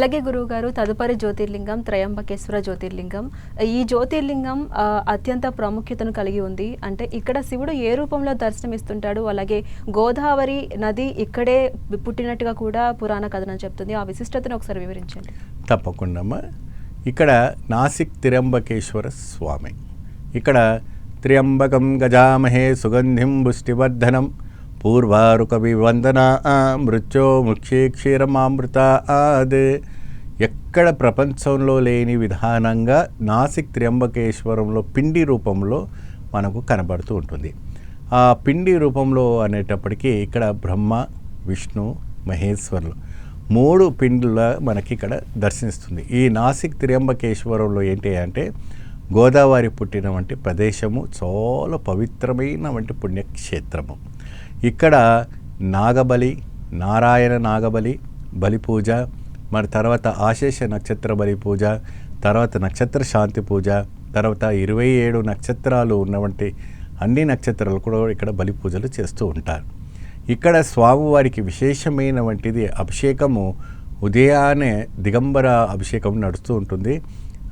అలాగే గురువు గారు తదుపరి జ్యోతిర్లింగం త్రయంబకేశ్వర జ్యోతిర్లింగం. ఈ జ్యోతిర్లింగం అత్యంత ప్రాముఖ్యతను కలిగి ఉంది. అంటే ఇక్కడ శివుడు ఏ రూపంలో దర్శనమిస్తుంటాడు? అలాగే గోదావరి నది ఇక్కడే పుట్టినట్టుగా కూడా పురాణ కథనం చెప్తుంది. ఆ విశిష్టతను ఒకసారి వివరించండి. తప్పకుండా ఇక్కడ నాసిక్ త్ర్యంబకేశ్వర స్వామి. ఇక్కడ త్ర్యంబకం గజామహే సుగంధిం పుష్టివర్ధనం. పూర్వారుకవివందన మృత్యో ముఖ్యే క్షీరమామృత ఎక్కడ ప్రపంచంలో లేని విధానంగా నాసిక్ త్ర్యంబకేశ్వరంలో పిండి రూపంలో మనకు కనబడుతూ ఉంటుంది. ఆ పిండి రూపంలో అనేటప్పటికీ ఇక్కడ బ్రహ్మ విష్ణు మహేశ్వరులు మూడు పిండుల మనకి ఇక్కడ దర్శనిస్తుంది ఈ నాసిక్ త్ర్యంబకేశ్వరంలో ఏంటి అంటే గోదావరి పుట్టిన వంటి ప్రదేశము చాలా పవిత్రమైన వంటి పుణ్యక్షేత్రము. ఇక్కడ నాగబలి నారాయణ నాగబలి బలి పూజ మరి తర్వాత ఆశేష నక్షత్ర బలి పూజ తర్వాత నక్షత్ర శాంతి పూజ తర్వాత ఇరవై ఏడు నక్షత్రాలు ఉన్నవంటి అన్ని నక్షత్రాలు కూడా ఇక్కడ బలి పూజలు చేస్తూ ఉంటారు. ఇక్కడ స్వామివారికి విశేషమైన వంటిది అభిషేకము ఉదయాన్నే దిగంబర అభిషేకం నడుస్తూ ఉంటుంది.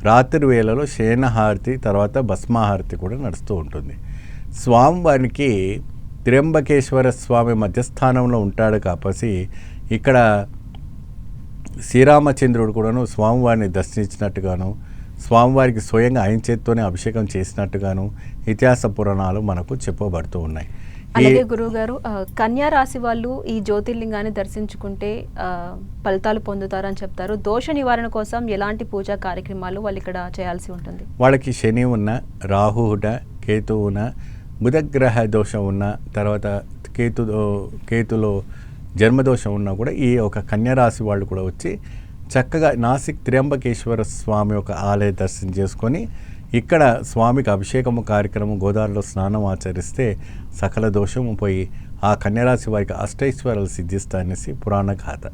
రాత్రి వేళలో శయనహారతి తర్వాత భస్మాహారతి కూడా నడుస్తూ ఉంటుంది. స్వామివారికి త్ర్యంబకేశ్వర స్వామి మధ్యస్థానంలో ఉంటాడు కాబట్టి ఇక్కడ శ్రీరామచంద్రుడు కూడాను స్వామివారిని దర్శించినట్టుగాను స్వామివారికి స్వయంగా ఆయన చేత్తోనే అభిషేకం చేసినట్టుగాను ఇతిహాస పురాణాలు మనకు చెప్పబడుతూ ఉన్నాయి. అలాగే గురువు గారు ఆ, కన్యా రాశి వాళ్ళు ఈ జ్యోతిర్లింగాన్ని దర్శించుకుంటే ఫలితాలు పొందుతారని చెప్తారు. దోష నివారణ కోసం ఎలాంటి పూజా కార్యక్రమాలు వాళ్ళు ఇక్కడ చేయాల్సి ఉంటుంది? వాళ్ళకి శని ఉన్న రాహు ఉన్న కేతు ఉన్న బుధగ్రహ దోషం ఉన్న తర్వాత కేతు కేతులో జన్మదోషం ఉన్నా కూడా ఈ ఒక కన్యరాశి వాళ్ళు కూడా వచ్చి చక్కగా నాసిక్ త్ర్యంబకేశ్వర స్వామి యొక్క ఆలయ దర్శనం చేసుకొని ఇక్కడ స్వామికి అభిషేకము కార్యక్రమం గోదావరిలో స్నానం ఆచరిస్తే సకల దోషము పోయి ఆ కన్యరాశి వారికి అష్టైశ్వరాలు సిద్ధిస్తా అనేసి పురాణ గాథ